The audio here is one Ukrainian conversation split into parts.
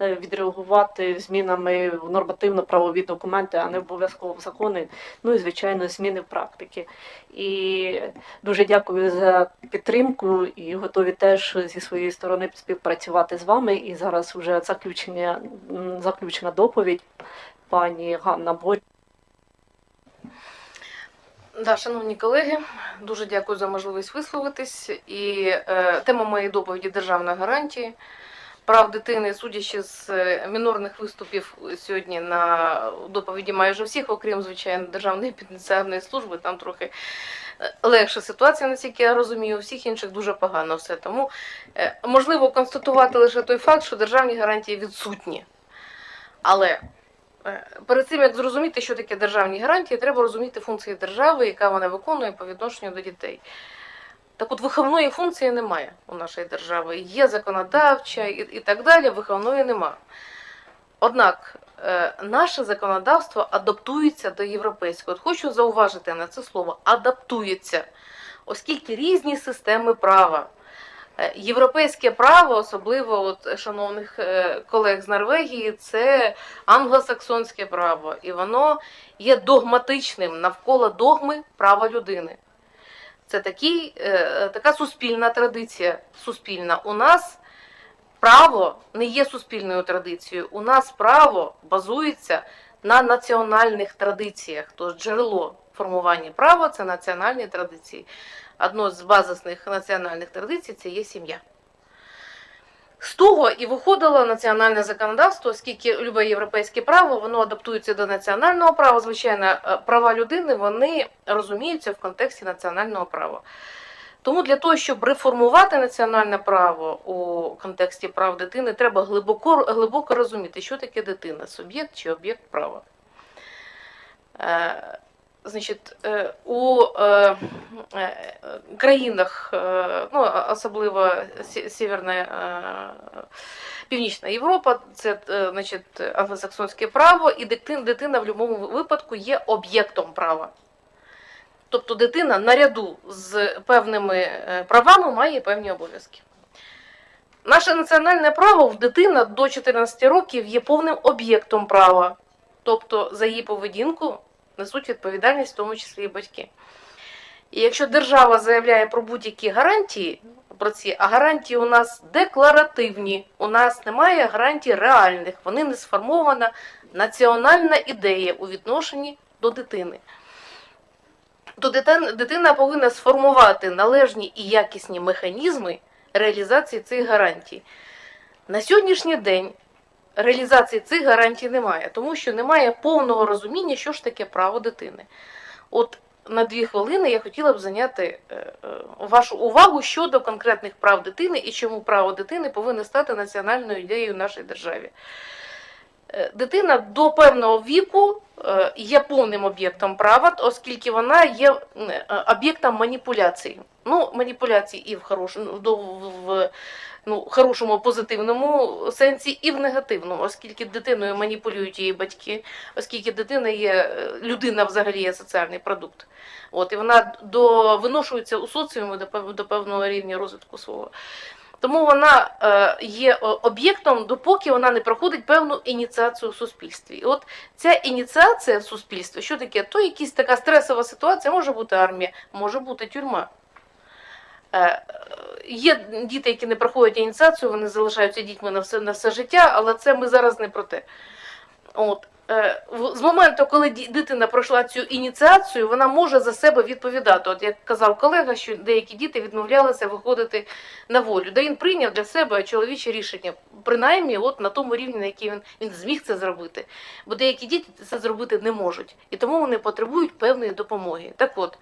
е, відреагувати змінами в нормативно-правові документи, а не обов'язково в закони. Ну і звичайно, зміни практики. І дуже дякую за підтримку і готові теж зі своєї сторони співпрацювати з вами. І зараз вже заключення м, заключна доповідь пані Ганна Борь. Да, шановні колеги, дуже дякую за можливість висловитись. І е, тема моєї доповіді державна гарантії прав дитини, судячи з е, мінорних виступів сьогодні на доповіді майже всіх, окрім звичайно Державної пенітенціарної служби, там трохи е, легша ситуація, наскільки я розумію, у всіх інших дуже погано все. Тому е, можливо констатувати лише той факт, що державні гарантії відсутні. Але Перед цим як зрозуміти, що таке державні гарантії, треба розуміти функції держави, яка вона виконує по відношенню до дітей. Так от виховної функції немає у нашої держави. Є законодавча і, і так далі, виховної немає. Однак е, наше законодавство адаптується до європейського. От хочу зауважити на це слово адаптується, оскільки різні системи права. Е, Європейське право, особливо от шановних е, колег з Норвегії, це англосаксонське право, і воно є догматичним навколо догми права людини. Це такий, е, така суспільна традиція. Суспільна. У нас право не є суспільною традицією. У нас право базується на національних традиціях. Тож джерело формування права це національні традиції. Одно з базисних національних традицій це є сім'я. З того і виходило національне законодавство, оскільки любе європейське право воно адаптується до національного права. Звичайно, е, права людини вони розуміються в контексті національного права. Тому для того, щоб реформувати національне право у контексті прав дитини, треба глибоко, глибоко розуміти, що таке дитина, суб'єкт чи об'єкт права. Значить, е, у е, е, країнах, ну, особливо е, Північна Європа, це значить, англосаксонське право, і дитина, дитина в будь-якому випадку є об'єктом права. Тобто дитина наряду з певними правами має певні обов'язки. Наше національне право в дитина до 14 років є повним об'єктом права. Тобто за її поведінку несуть відповідальність, в тому числі і батьки. І якщо держава заявляє про будь-які гарантії, про ці, а гарантії у нас декларативні, у нас немає гарантій реальних, вони не сформована національна ідея у відношенні до дитини. То дитина, повинна сформувати належні і якісні механізми реалізації цих гарантій. На сьогоднішній день реалізації цих гарантій немає, тому що немає повного розуміння, що ж таке право дитини. От на дві хвилини я хотіла б зайняти е, е, вашу увагу щодо конкретних прав дитини і чому право дитини повинно стати національною ідеєю в нашій державі. Е, Дитина до певного віку є повним об'єктом права, оскільки вона є об'єктом маніпуляцій. Ну, маніпуляцій і в хорошому, в, в ну, хорошому позитивному сенсі, і в негативному, оскільки дитиною маніпулюють її батьки, оскільки дитина є е, людина взагалі є соціальний продукт. От, і вона до, виношується у соціумі до, до певного рівня розвитку свого. Тому вона е, є об'єктом, допоки вона не проходить певну ініціацію в суспільстві. І от ця ініціація в суспільстві, що таке? То якась така стресова ситуація, може бути армія, може бути тюрма. Е, Є діти, які не проходять ініціацію, вони залишаються дітьми на все, на все життя, але це ми зараз не про те. От. е, З моменту, коли дитина пройшла цю ініціацію, вона може за себе відповідати. От як казав колега, що деякі діти відмовлялися виходити на волю. Де він прийняв для себе чоловіче рішення, принаймні от на тому рівні, на який він, він зміг це зробити. Бо деякі діти це зробити не можуть, і тому вони потребують певної допомоги. Так от.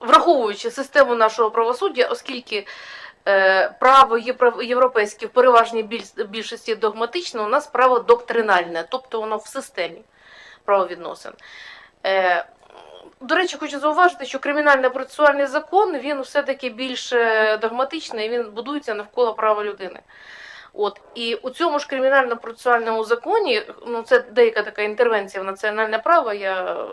Враховуючи систему нашого правосуддя, оскільки е, право європейське в переважній більшості догматичне, у нас право доктринальне, тобто воно в системі правовідносин. Е, до речі, хочу зауважити, що кримінально-процесуальний закон він все-таки більш е, догматичний, він будується навколо права людини. От і у цьому ж кримінально-процесуальному законі, ну це деяка така інтервенція в національне право. Я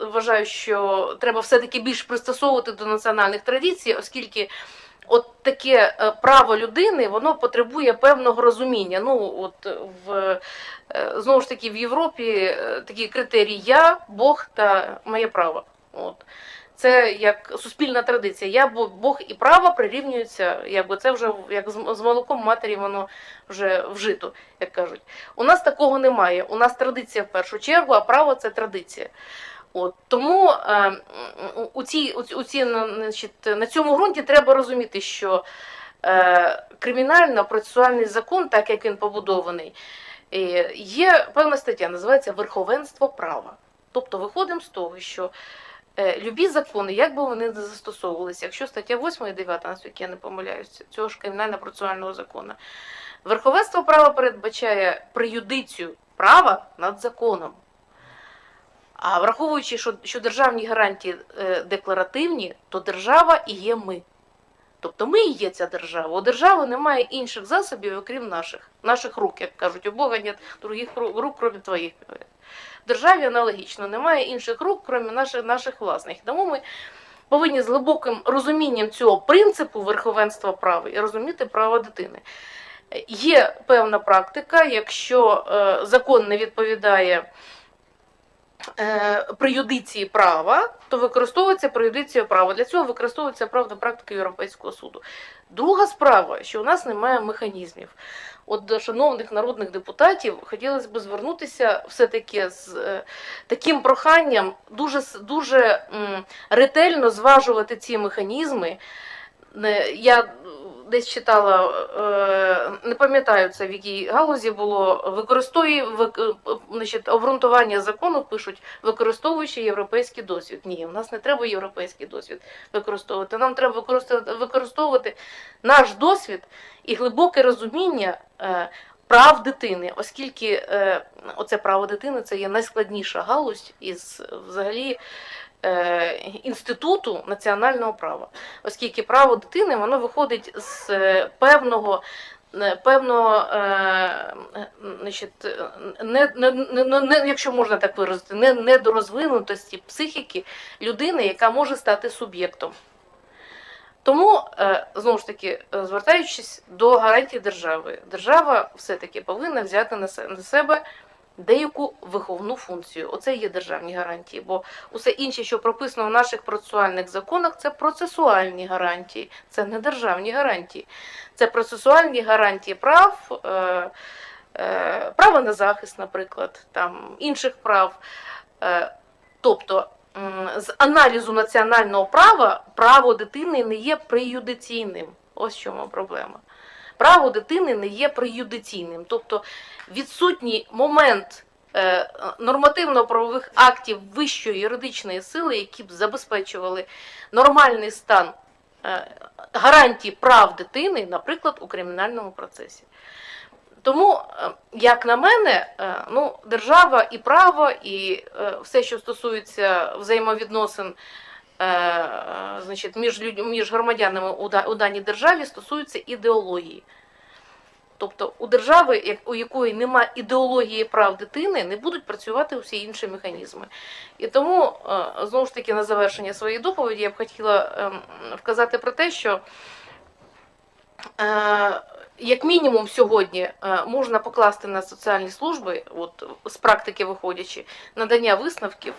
вважаю, що треба все-таки більш пристосовувати до національних традицій, оскільки от таке е, право людини, воно потребує певного розуміння. Ну, от в, е, знову ж таки, в Європі е, такі критерії я, Бог та моє право. От. Це як суспільна традиція. Я Бог і право прирівнюються, якби це вже як з молоком матері воно вже вжито, як кажуть. У нас такого немає. У нас традиція в першу чергу, а право це традиція. От тому е, у- цій, у, ці- у ці, на- значить, на цьому ґрунті треба розуміти, що е, кримінально-процесуальний закон, так як він побудований, е, є певна стаття, називається верховенство права. Тобто виходимо з того, що любі закони, як би вони не застосовувалися, якщо стаття 8 і 9, наскільки я не помиляюся, цього ж кримінально-процесуального закону, верховенство права передбачає преюдицію права над законом. А враховуючи, що, що державні гарантії е, декларативні, то держава і є ми. Тобто ми і є ця держава. У держави немає інших засобів, окрім наших, наших рук, як кажуть, у Бога нет других рук, крім твоїх. В державі аналогічно немає інших рук, крім наших, наших власних. Тому ми повинні з глибоким розумінням цього принципу верховенства права і розуміти право дитини. Є певна практика, якщо е, закон не відповідає е, преюдиції права, то використовується преюдиція права. Для цього використовується правда практика Європейського суду. Друга справа, що у нас немає механізмів. От до шановних народних депутатів хотілося б звернутися все-таки з е, таким проханням дуже, дуже ретельно зважувати ці механізми. Я е, десь читала, е, не пам'ятаю це в якій галузі було, використовує е, значить, обґрунтування закону пишуть, використовуючи європейський досвід. Ні, у нас не треба європейський досвід використовувати. Нам треба використовувати, використовувати наш досвід і глибоке розуміння е, прав дитини, оскільки е, оце право дитини це є найскладніша галузь із взагалі. Е, Інституту національного права, оскільки право дитини воно виходить з е, певного е, не, якщо можна так виразити, не недорозвинутості психіки людини, яка може стати суб'єктом. Тому, знову ж таки, звертаючись до гарантій держави, держава все-таки повинна взяти на се- на себе деяку виховну функцію. Оце є державні гарантії, бо усе інше, що прописано в наших процесуальних законах, це процесуальні гарантії, це не державні гарантії. Це процесуальні гарантії прав, е, е, право на захист, наприклад, там, інших прав. Е, тобто, з аналізу національного права право дитини не є преюдиційним. Ось в чому проблема. Право дитини не є преюдиційним. Тобто відсутній момент е, нормативно-правових актів вищої юридичної сили, які б забезпечували нормальний стан е, гарантій прав дитини, наприклад, у кримінальному процесі. Тому, е, як на мене, ну, держава і право, і все, що стосується взаємовідносин значить, між, між громадянами у, да- у даній державі, стосуються ідеології. Тобто у держави, у якої немає ідеології прав дитини, не будуть працювати усі інші механізми. І тому, е, знову ж таки, на завершення своєї доповіді я б хотіла ем, вказати про те, що е, як мінімум сьогодні е, можна покласти на соціальні служби, от з практики виходячи, надання висновків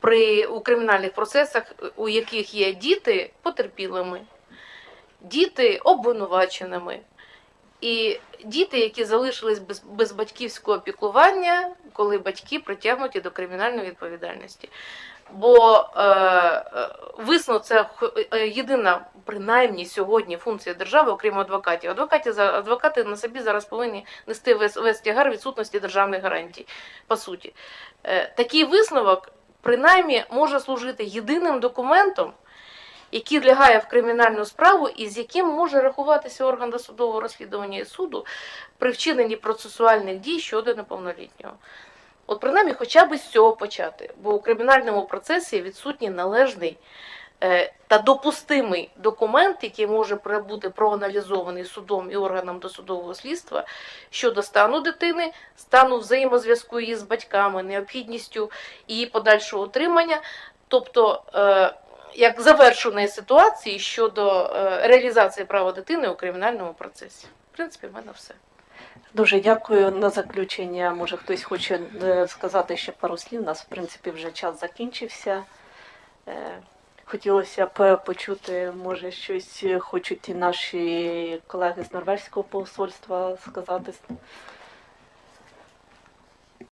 при у кримінальних процесах, у яких є діти потерпілими, діти обвинуваченими. І діти, які залишились без, без батьківського піклування, коли батьки притягнуті до кримінальної відповідальності. Бо е, е, висновок це е, єдина, принаймні сьогодні, функція держави, окрім адвокатів. Адвокати, адвокати на собі зараз повинні нести весь, весь тягар відсутності державних гарантій. По суті, е, такий висновок, принаймні, може служити єдиним документом, який лягає в кримінальну справу і з яким може рахуватися орган досудового розслідування і суду при вчиненні процесуальних дій щодо неповнолітнього. От принаймні, хоча б з цього почати, бо у кримінальному процесі відсутній належний Е, та допустимий документ, який може бути проаналізований судом і органам досудового слідства щодо стану дитини, стану взаємозв'язку її з батьками, необхідністю її подальшого отримання. тобто е, як завершеної ситуації щодо е, реалізації права дитини у кримінальному процесі. В принципі, в мене все. Дуже дякую на заключення. Може, хтось хоче сказати ще пару слів. У нас в принципі вже час закінчився. Хотілося б почути, може, щось хочуть і наші колеги з норвезького посольства сказати.